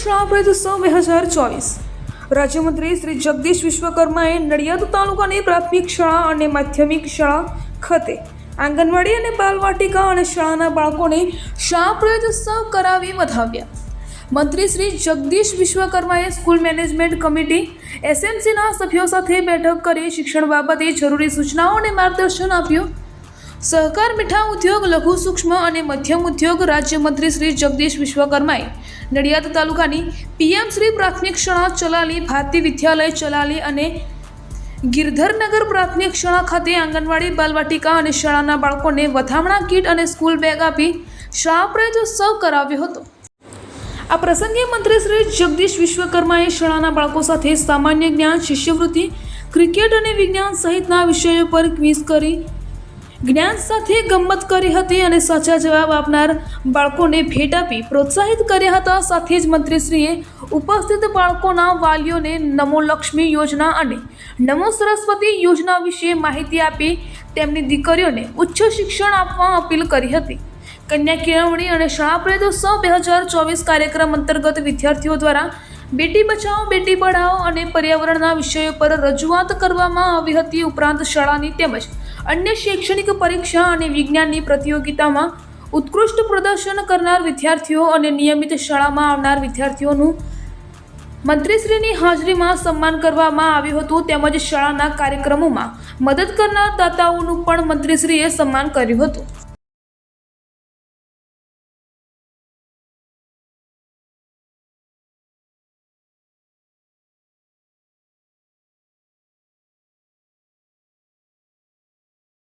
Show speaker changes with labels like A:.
A: શાળા પ્રયોજોત્સવ બે હજાર ચોવીસ. રાજ્યમંત્રી શ્રી જગદીશ વિશ્વકર્માએ નડિયાદ તાલુકાની પ્રાથમિક શાળા અને માધ્યમિક શાળા ખાતે આંગણવાડી અને બાલવાટિકા અને શાળાના બાળકોને શાળા પ્રયોજોત્સવ કરાવી વધાવ્યા. મંત્રી શ્રી જગદીશ વિશ્વકર્માએ સ્કૂલ મેનેજમેન્ટ કમિટી, એસએમસીના સભ્યો સાથે બેઠક કરી શિક્ષણ બાબતે જરૂરી સૂચનાઓ અને માર્ગદર્શન આપ્યું. સહકાર મીઠા ઉદ્યોગ, લઘુ સૂક્ષ્મ અને મધ્યમ ઉદ્યોગ રાજ્યમંત્રી શ્રી જગદીશ વિશ્વકર્માએ નડિયાદ તાલુકાની પીએમ શ્રી પ્રાથમિક શાળા ચલાલી ભારતી વિદ્યાલય ચલાલી અને ગિરધરનગર પ્રાથમિક શાળા ખાતે આંગણવાડી, બાલવાટિકા અને શાળાના બાળકોને વધામણા કીટ અને સ્કૂલ બેગ આપી શાળા પ્રયોજોત્સવ કરાવ્યો હતો. આ પ્રસંગે મંત્રી શ્રી જગદીશ વિશ્વકર્માએ શાળાના બાળકો સાથે સામાન્ય જ્ઞાન, શિષ્યવૃત્તિ, ક્રિકેટ અને વિજ્ઞાન સહિતના વિષયો પર ક્વિઝ કરી જ્ઞાન સાથે ગમ્મત કરી હતી અને સાચા જવાબ આપનાર બાળકોને ભેટ આપી પ્રોત્સાહિત કર્યા હતા. સાથે જ મંત્રીશ્રીએ ઉપસ્થિત બાળકોના વાલીઓને નમો લક્ષ્મી યોજના અને નમો સરસ્વતી યોજના વિશે માહિતી આપી તેમની દીકરીઓને ઉચ્ચ શિક્ષણ આપવા અપીલ કરી હતી. કન્યા કેળવણી અને શાળા પ્રયોજોત્સવ બે હજાર ચોવીસ કાર્યક્રમ અંતર્ગત વિદ્યાર્થીઓ દ્વારા બેટી બચાવો, બેટી પઢાઓ અને પર્યાવરણના વિષયો પર રજૂઆત કરવામાં આવી હતી. ઉપરાંત શાળાની તેમજ અન્ય શૈક્ષણિક પરીક્ષા અને વિજ્ઞાનની પ્રતિયોગિતામાં ઉત્કૃષ્ટ પ્રદર્શન કરનાર વિદ્યાર્થીઓ અને નિયમિત શાળામાં આવનાર વિદ્યાર્થીઓનું મંત્રીશ્રીની હાજરીમાં સન્માન કરવામાં આવ્યું હતું તેમજ શાળાના કાર્યક્રમોમાં મદદ કરનાર દાતાઓનું પણ મંત્રીશ્રીએ સન્માન કર્યું હતું.